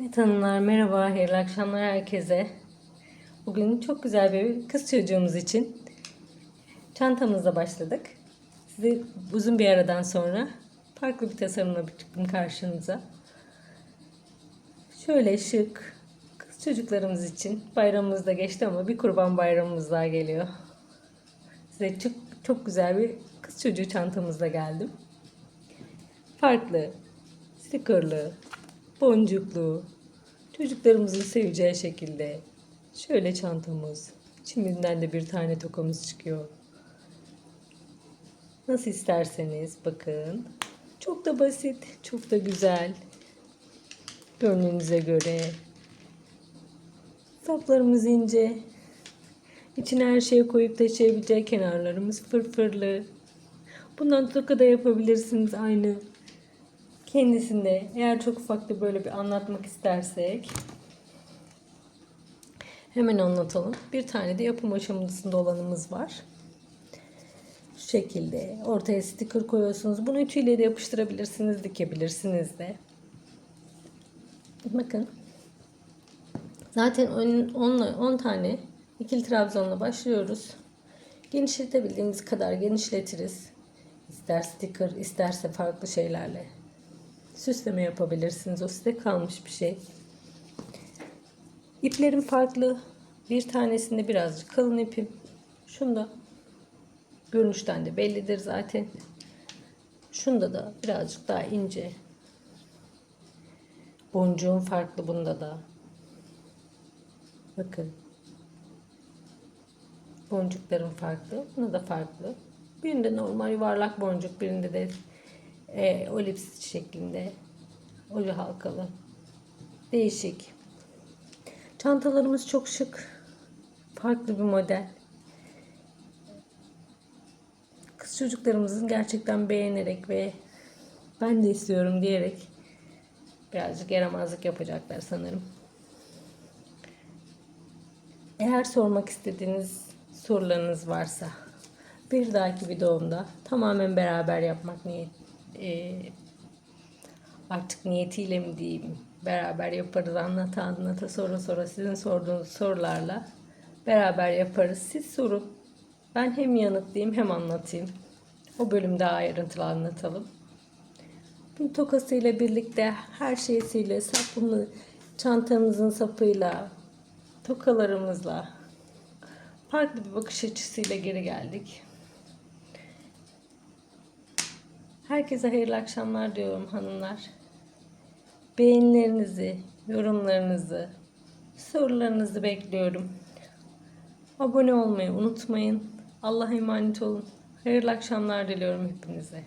Evet hanımlar merhaba, hayırlı akşamlar herkese. Bugün çok güzel bir kız çocuğumuz için çantamızla başladık. Size uzun bir aradan sonra farklı bir tasarımla çıktım karşınıza. Şöyle şık, kız çocuklarımız için bayramımız da geçti ama bir kurban bayramımız daha geliyor. Size çok, çok güzel bir kız çocuğu çantamızla geldim. Farklı, stickerlı, boncuklu, çocuklarımızın seveceği şekilde şöyle çantamız, içinden de bir tane tokamız çıkıyor. Nasıl isterseniz bakın. Çok da basit, çok da güzel. Gönlünüze göre. Saplarımız ince. İçine her şeyi koyup taşıyabileceği kenarlarımız fırfırlı. Bundan toka da yapabilirsiniz aynı kendisinde eğer çok ufak da böyle bir anlatmak istersek hemen anlatalım. Bir tane de yapım aşamasında olanımız var. Şu şekilde ortaya sticker koyuyorsunuz. Bunu ütüyle de yapıştırabilirsiniz, dikebilirsiniz de. Bakın. Zaten 10 tane ikili trabzonla başlıyoruz. Genişletebildiğimiz kadar genişletiriz. İster sticker, isterse farklı şeylerle süsleme yapabilirsiniz. O size kalmış bir şey. İplerim farklı. Bir tanesinde birazcık kalın ipim. Şunda görünüşten de bellidir zaten. Şunda da birazcık daha ince. Boncuğum farklı bunda da. Bakın. Boncuklarım farklı. Bunda da farklı. Birinde normal yuvarlak boncuk, birinde de e, olips şeklinde oje halkalı. Değişik. Çantalarımız çok şık. Farklı bir model. Kız çocuklarımızın gerçekten beğenerek ve ben de istiyorum diyerek birazcık yaramazlık yapacaklar sanırım. Eğer sormak istediğiniz sorularınız varsa bir dahaki videomda tamamen beraber yapmak niyet e, artık niyetiyle mi diyeyim beraber yaparız anlata anlata sonra sonra sizin sorduğunuz sorularla beraber yaparız. Siz sorun. Ben hem yanıtlayayım hem anlatayım. O bölümde ayrıntılı anlatalım. Bu tokasıyla birlikte her şeysiyle sapını çantamızın sapıyla tokalarımızla farklı bir bakış açısıyla geri geldik. Herkese hayırlı akşamlar diyorum hanımlar. Beğenilerinizi, yorumlarınızı, sorularınızı bekliyorum. Abone olmayı unutmayın. Allah'a emanet olun. Hayırlı akşamlar diliyorum hepinize.